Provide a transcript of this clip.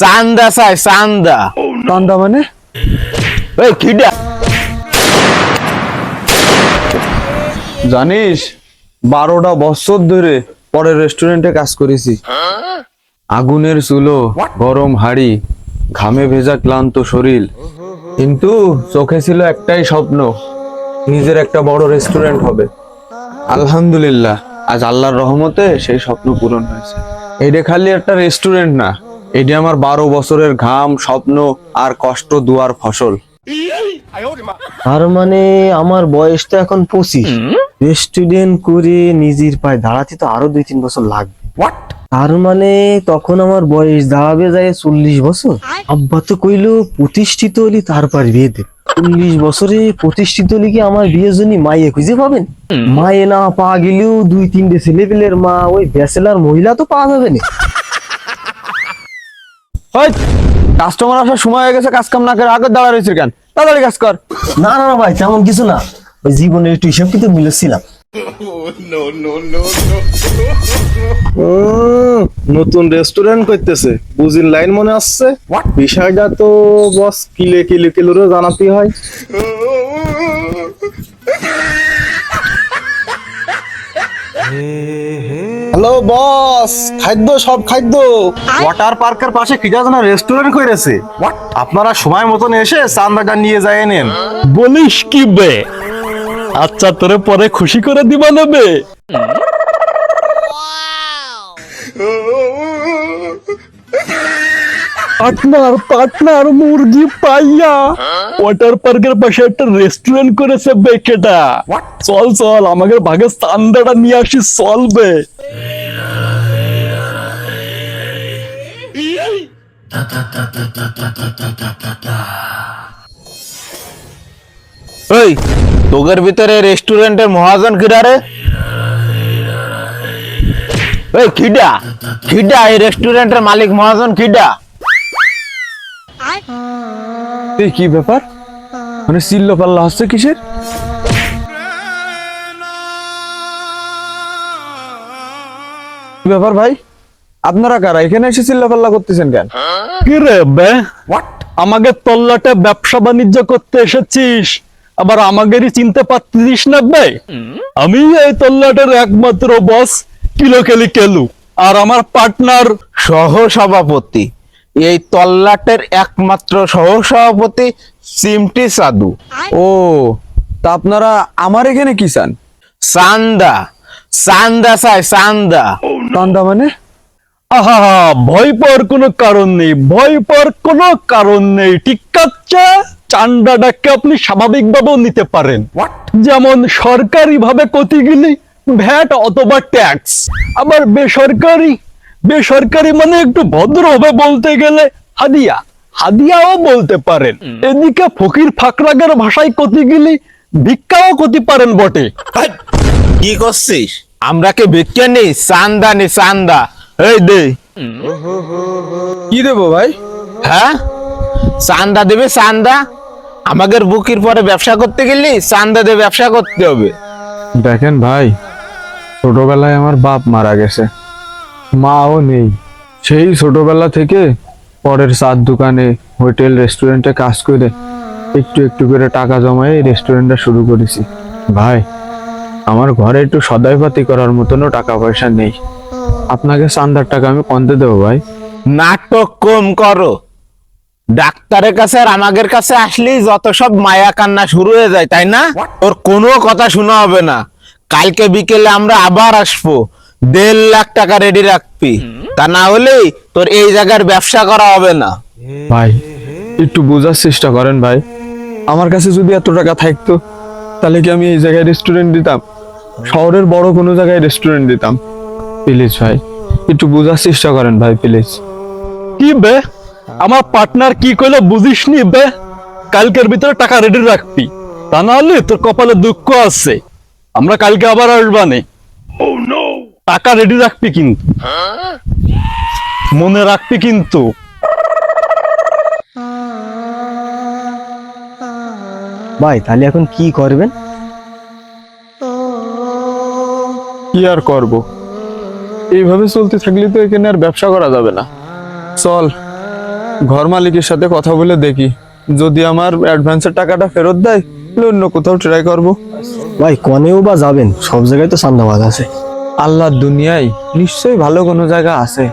চান্দা চাই চান্দা চান্দা মানে? ওই খিডা জানিস বারোটা বছর ধরে পরের রেস্টুরেন্টে কাজ করেছি। আগুনের চুলো গরম হাড়ি ঘামে ভেজা ক্লান্ত শরীর। কিন্তু চোখে ছিল একটাই স্বপ্ন নিজের একটা বড় রেস্টুরেন্ট হবে। আলহামদুলিল্লাহ আজ আল্লাহর রহমতে সেই স্বপ্ন পূরণ হয়েছে। এটা খালি একটা রেস্টুরেন্ট না এটি আমার বারো বছরের ঘাম স্বপ্ন আর কষ্ট দুয়ার ফসল। তার মানে আমার বয়স তো এখন পঁচিশ। রেস্টুরেন্ট করে নিজের পায়ে দাঁড়াতে তো আরও দুই তিন বছর লাগবে। তার মানে তখন আমার বয়স দাঁড়াবে যায় চল্লিশ বছর। আব্বা তো কইলো প্রতিষ্ঠিত হলি তারপর বিয়ে দে চল্লিশ বছরে প্রতিষ্ঠিত হলি কি আমার বিয়ের জন্য মাইয়ে খুঁজে পাবেন? মায়ে না পাওয়া গেলেও দুই তিনটে ছেলে ছেলেপেলের মা ওই ব্যাচেলার মহিলা তো পাওয়া যাবে না। কাস্টমার আসার সময় হয়ে গেছে কাজ কাম না করে আগে দাঁড়া রয়েছে কেন? তাড়াতাড়ি কাজ কর। না না না ভাই তেমন কিছু না। ওই জীবনের একটু হিসাব কিন্তু মিলেছিলাম নতুন রেস্টুরেন্ট করতেছে। বুঝির লাইন মনে আসছে? বিষয়টা তো বস কিলে কিলে কিলোরে জানাতে হয়। হ্যালো বস খাদ্য সব খাদ্য। ওয়াটার পার্কের পাশে কি যেন রেস্টুরেন্ট করেছে আপনারা সময় মতন এসে চান্দাটা নিয়ে যায় নেন। বলিস কি বে? আচ্ছা তোরে পরে খুশি করে দিবা নেবে পার্টনার পার্টনার মুরগি পাইয়া ওয়াটার পার্কের পাশে একটা রেস্টুরেন্ট করেছে বেকেটা। চল চল আমাদের ভাগে চান্দাটা নিয়ে আসি চল বে ওই তোগের ভিতরে রেস্টুরেন্টের মহাজন কিরা রে? ওই খিডা খিডা এই রেস্টুরেন্টের মালিক মহাজন খিডা এই কি ব্যাপার? মানে চিল্ল পাল্লা হচ্ছে কিসের? ব্যাপার ভাই? আপনারা কারা? এখানে এসে চিল্লা পাল্লা করতেছেন কেন? কি রে বে? আমাকে তল্লাটে ব্যবসা বাণিজ্য করতে এসেছিস আবার আমাদেরই চিনতে পারতিস না ভাই আমি এই তল্লাটের একমাত্র বস কিলো কেলি কেলু আর আমার পার্টনার সহ সভাপতি এই তল্লাটের একমাত্র সহ সভাপতি সিমটি সাধু। ও তা আপনারা আমার এখানে কি চান? চান্দা চান্দা চাই চান্দা চান্দা মানে? আহা ভয় পাওয়ার কোনো কারণ নেই ভয় পাওয়ার কোনো কারণ নেই ঠিক আছে? চান্দাটাকে আপনি স্বাভাবিকভাবেও নিতে পারেন। যেমন সরকারি ভাবে কতি গেলে ভ্যাট অথবা ট্যাক্স। আবার বেসরকারি বেসরকারি মানে একটু ভদ্রভাবে বলতে গেলে হাদিয়া। হাদিয়াও বলতে পারেন। এদিকে ফকির ফাকরাগের ভাষায় কতি গেলে ভিক্ষাও করতে পারেন বটে। কি করছিস? আমরা কি ভিক্ষা নেই? চান্দা নি চান্দা। এই দে। কি দেবো ভাই? হ্যাঁ? চান্দা দেবে চান্দা? আমাদের বুকির পরে ব্যবসা করতে গেলি চান্দা দিয়ে ব্যবসা করতে হবে। দেখেন ভাই ছোটবেলায় আমার বাপ মারা গেছে। মাও নেই। সেই ছোটবেলা থেকে পরের চার দোকানে হোটেল রেস্টুরেন্টে কাজ করে একটু একটু করে টাকা জমায়ে রেস্টুরেন্টটা শুরু করেছি। ভাই আমার ঘরে একটু সদাইপাতি করার মতনও টাকা পয়সা নেই। আপনাকে চান্দার টাকা আমি কন্তে দেবো ভাই? নাটক কম করো। ডাক্তারের কাছে আর আমাদের কাছে আসলেই যত সব মায়া কান্না শুরু হয়ে যায় তাই না? ওর কোনো কথা শোনা হবে না। কালকে বিকেলে আমরা আবার আসব। দেড় লাখ টাকা রেডি রাখবি। তা না হলেই তোর এই জায়গার ব্যবসা করা হবে না। ভাই একটু বোঝার চেষ্টা করেন ভাই। আমার কাছে যদি এত টাকা থাকতো তাহলে কি আমি এই জায়গায় রেস্টুরেন্ট দিতাম? শহরের বড় কোনো জায়গায় রেস্টুরেন্ট দিতাম? প্লিজ ভাই একটু বোঝার চেষ্টা করেন ভাই প্লিজ। কি বে? আমার পার্টনার কি কইলো বুঝিস নি বে? কালকের ভিতরে টাকা রেডি রাখবি। তা না হলে তোর কপালে দুঃখ আছে। আমরা কালকে আবার আসবানে। টাকা রেডি রাখবি কিন্তু। মনে রাখবি কিন্তু। ভাই তাহলে এখন কি করবেন? কি আর করব? এইভাবে চলতে থাকলে তো এখানে আর ব্যবসা করা যাবে না। চল ঘর মালিকের সাথে কথা বলে দেখি। যদি আমার অ্যাডভান্সের টাকাটা ফেরত দেয় তাহলে অন্য কোথাও ট্রাই করব। ভাই কনেও বা যাবেন? সব জায়গায় তো চান্দাবাজ আছে। আল্লাহর দুনিয়ায় নিশ্চয়ই ভালো কোনো জায়গা আছে।